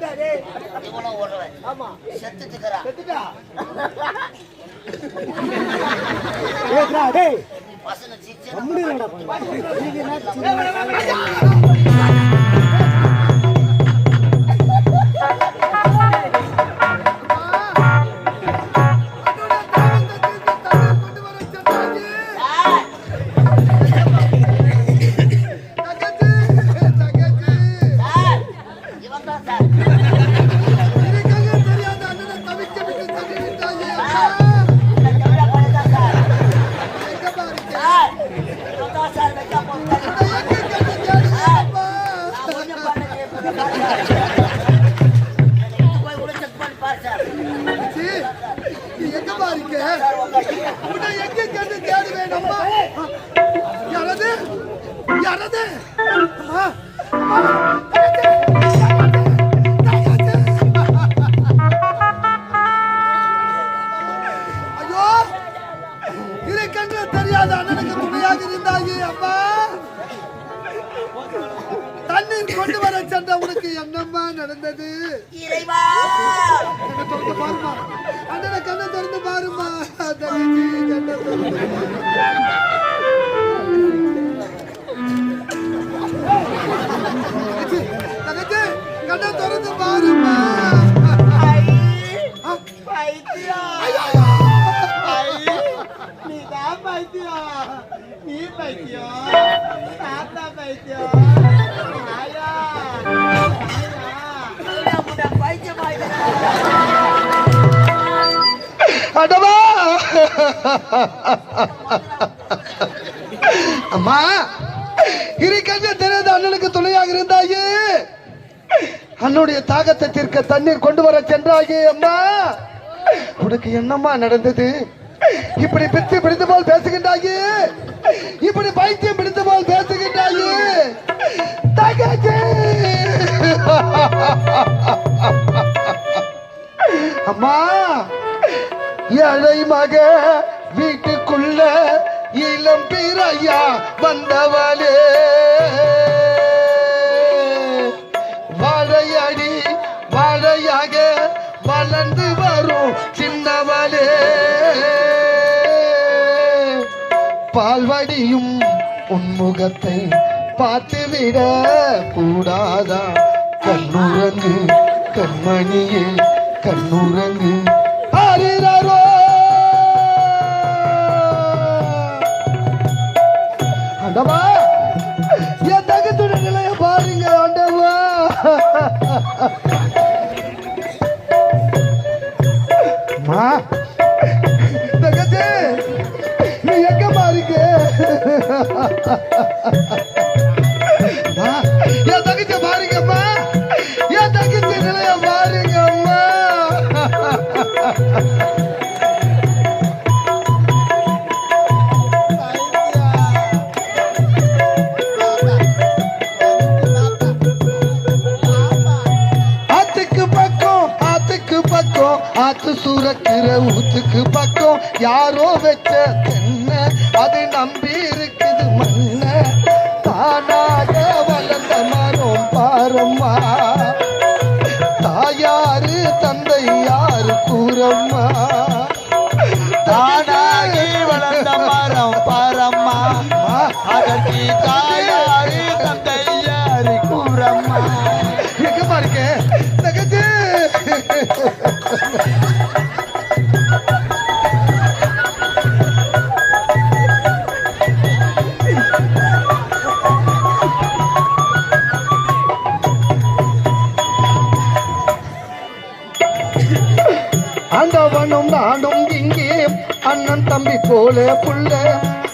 இவனும் ஓடுறவன் ஆமா. செத்துட்டுக்கிறான் செத்துட்டா? ஏடா டேய். பசங்க சிச்சன கம்முனிடா பண்ணலையே, இப்ப பாரு சார். என்னை இட்டு போய் யாரது யாரது ஐயோ இதை கண்டு தெரியாத அண்ணனுக்கு துணையாக இருந்தாயே அம்மா கொண்டு வர சென்ற உனக்கு என்னம்மா நடந்தது? இறைவா! திறந்து பாருமா. அண்ணனை கண்ணை திறந்து பாருமா. கண்ணை திறந்து அடவா! அம்மா இருக்கங்க தெரியாத அண்ணனுக்கு துணையாக இருந்தாயே. அண்ணுடைய தாகத்தை தீர்க்க தண்ணீர் கொண்டு வர சென்றாயே அம்மா. உனக்கு என்னம்மா நடந்தது? இப்படி பித்து பிடித்த போல் பேசுகின்றாயே. இப்படி பைத்தியம் பிடித்த போல் பேசுகின்றாயே. தங்கச்சி அம்மா! ஏழை மக வீட்டுக்குள்ள இளம் பிறையா வந்தவளே. வாழையடி வாழையாக வளர்ந்து வரும் சின்னவளே. பால்வடியும் உன்முகத்தை பார்த்துவிட கூடாதா? கண்ணுரங்கு கண்மணியே கண்ணுரங்கு ஆரிரரோ ஆண்டவா என் தகத்துடைய நிலைய பாருங்க ஆண்டவா மா தகத்து நீ எங்க பாருங்க கிடக்கிற ஊத்துக்கு பக்கம் யாரோ வச்ச தென்ன அது நம்பி இருக்குது மண்ண போல புள்ள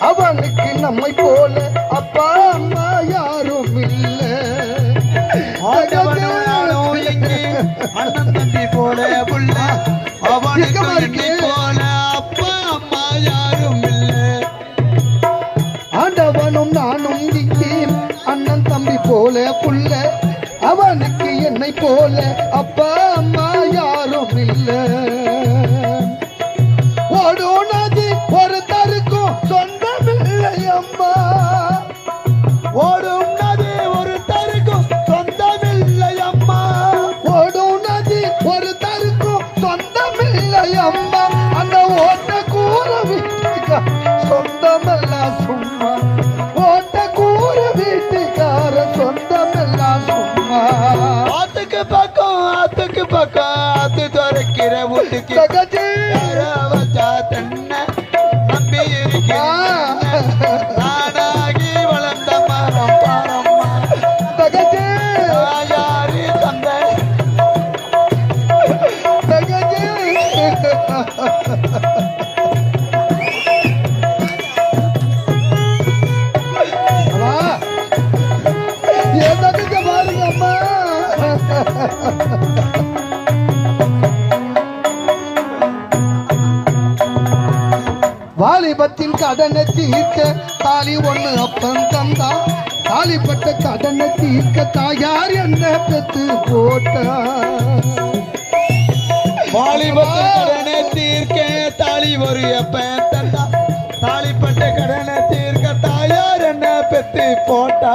அவனுக்கு நம்மை போல அப்பா அம்மா யாரும் இல்லை. அண்ணன் தம்பி போல புள்ள அவனுக்கு போல அப்பா அம்மா யாரும் இல்லை. ஆண்டவனும் நானும் இங்கே அண்ணன் தம்பி போல புள்ள அவனுக்கு என்னை போல அப்பா அம்மா யாரும் இல்லை. வாலிபத்தின் கடனை தீர்க்க தாலி ஒண்ணு அப்பன் தந்தா. தாலிப்பட்ட கடனை தீர்க்க தாயார் என்ன பெத்து போட்டா வாலிபத்தின் கடனை தீர்க்க தாலி ஒரு அப்பன் தந்தா. தாலிப்பட்ட கடனை தீர்க்க தாயார் என்ன பெத்து போட்டா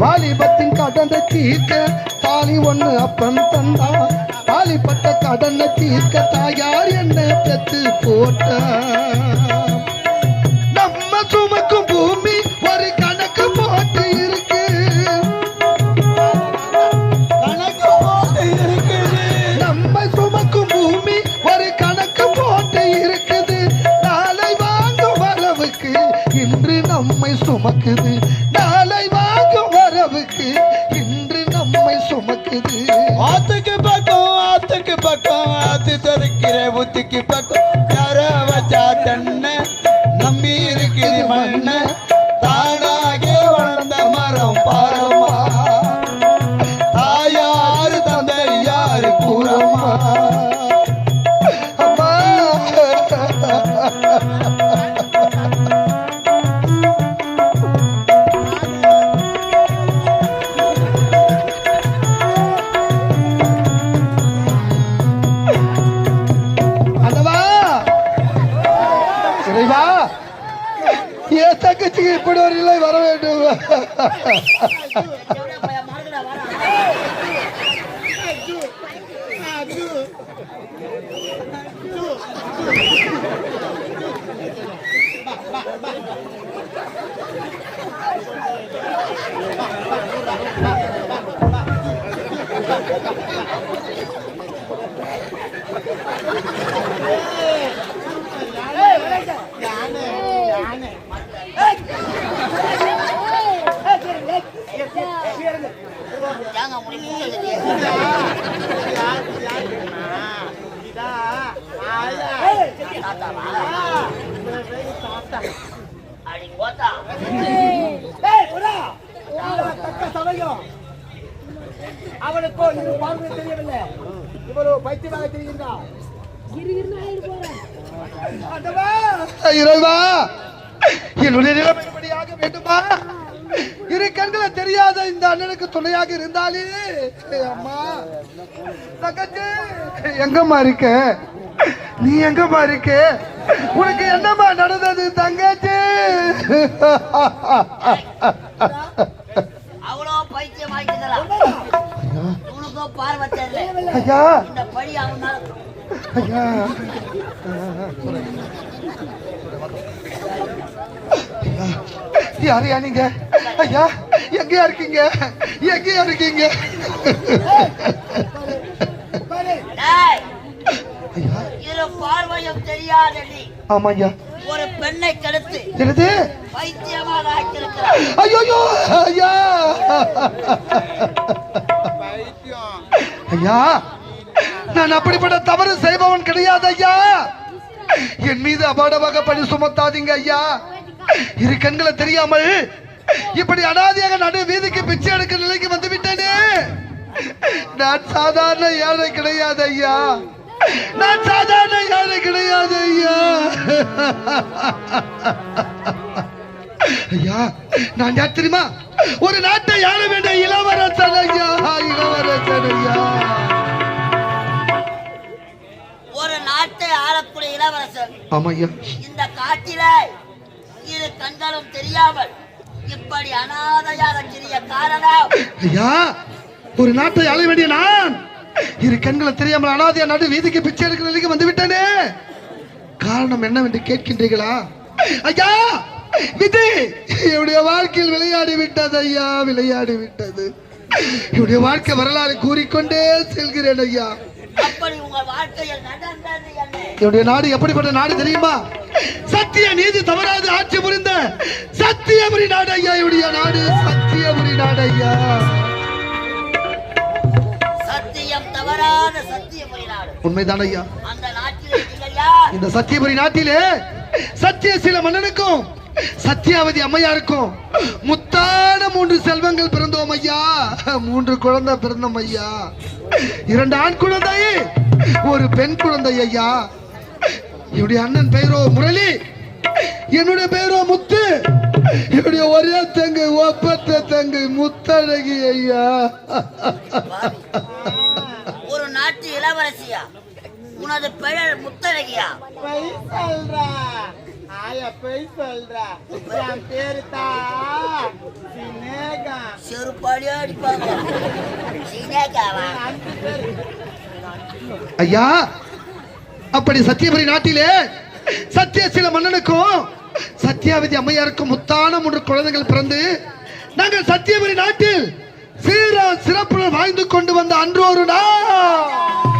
வாலிபத்தின் கடனை தீர்க்க தாலி ஒண்ணு அப்பன் தந்தா. தாலிப்பட்ட கடனை தீர்க்க தாயார் என்ன பெத்து போட்ட என் இப்படி ஒரு நிலை வர வேண்டும். அவனுக்கோ இது பார்வை தெரியவில்லை இவரோ பைத்தியமாக தெரிகின்றார் ஆண்டவா! இறைவா என்னுடைய நிலைமைப்படியாக வேண்டுமா இரு கண்களை தெரியாத இந்த அண்ணனுக்கு துணையாக இருந்தாலே அம்மா. தங்கச்சி எங்கம்மா இருக்க? நீ எங்கம்மா இருக்க? உனக்கு என்னம்மா நடந்தது தங்கச்சி? அவ்வளோ பைத்தியம் ஆயிட்டுங்களா உனக்கோ பார்வை தெரியல. ஐயா. இந்த படி அவனால ஐயா. யாரையா நீங்க? ஐயா எங்கயா இருக்கீங்க? எங்கயா இருக்கீங்க? பார்வையும் தெரியாதடி ஆமா ஐயா. ஒரு பெண்ணை கெடுத்து பைத்தியமாக ஆக்கியிருக்கிறார் ஐயோ ஐயா. ஐயா நான் அப்படிப்பட்ட தவறு செய்பவன் கிடையாது ஐயா. என் மீது அபாடமாக பழி சுமத்தாதீங்க ஐயா. இரு கண்களை தெரியாமல் இப்படி அனாதையாக நடு வீதிக்கு பிச்சை எடுக்கிற நிலைக்கு வந்து விட்டேனே நான் சாதாரண ஏழை கிடையாது ஐயா. நான் சாதாரண ஏழை கிடையாது ஐயா. ஐயா நான் யார் தெரியுமா? ஒரு நாட்டை ஆள வேண்டிய இளவரசன் ஐயா. இளவரசன் ஐயா. ஒரு நாட்டை ஆளக்கூடிய இளவரசர் ஆமா ஐயா. இந்த காட்டில இரு கண்களும் தெரியாமல் இப்படி அனாதையாக சிறிய காரணம். ஐயா ஒரு நாட்டை அலைய வேண்டிய நான். இரு கண்களை தெரியாமல் அனாதையா நடு வீதிக்கு பிச்சை எடுக்கிற நிலைக்கு வந்து விட்டேனே. காரணம் என்னவென்று கேட்கின்றீர்களா? ஐயா விதி! என்னுடைய வாழ்க்கையில் விளையாடி விட்டது ஐயா விளையாடி விட்டது. என்னுடைய வாழ்க்கை வரலாறு கூறிக்கொண்டே செல்கிறேன் ஐயா. என்னுடைய நாடு எப்படிப்பட்ட நாடு தெரியுமா? சத்திய நீதி தவறாது ஆட்சி புரிந்த சத்தியபுரி நாடு ஐயா என்னுடைய நாடு சத்தியபுரி நாடு ஐயா சத்தியம் தவறாத சத்தியபுரி நாடு. உண்மைதான் ஐயா இந்த சத்தியபுரி நாட்டிலே சத்தியசீல மன்னனுக்கும் சத்தியாவதி அம்மையாருக்கும் முத்தான மூன்று செல்வங்கள் பிறந்தோம் ஐயா. மூன்று குழந்தை பிறந்தோம் ஐயா. இரண்டு ஆண் குழந்தை ஒரு பெண் குழந்தை ஐயா. என்னுடைய அண்ணன் பெயரோ முரளி என்னுடைய பெயரோ முத்து என்னுடைய ஒரே தங்கை ஒப்பற்ற தங்கை முத்தழகி ஐயா. ஒரு நாட்டு இளவரசியா? உனது பெயர் முத்தழகியா? ஆயா பொய் சொல்றா. என் பேரு தான் சினேகா. செருப்பாடியா அடிப்பாங்க. சீனேக்காவா ஐயா அப்படி சத்தியபுரி நாட்டிலே சத்தியசீல மன்னனுக்கும் சத்தியாவதி அம்மையாருக்கும் முத்தான மூன்று குழந்தைகள் பிறந்து நாங்கள் சத்தியபுரி நாட்டில் சீர சிறப்புடன் வாழ்ந்து கொண்டு வந்த அன்றொரு நாள்.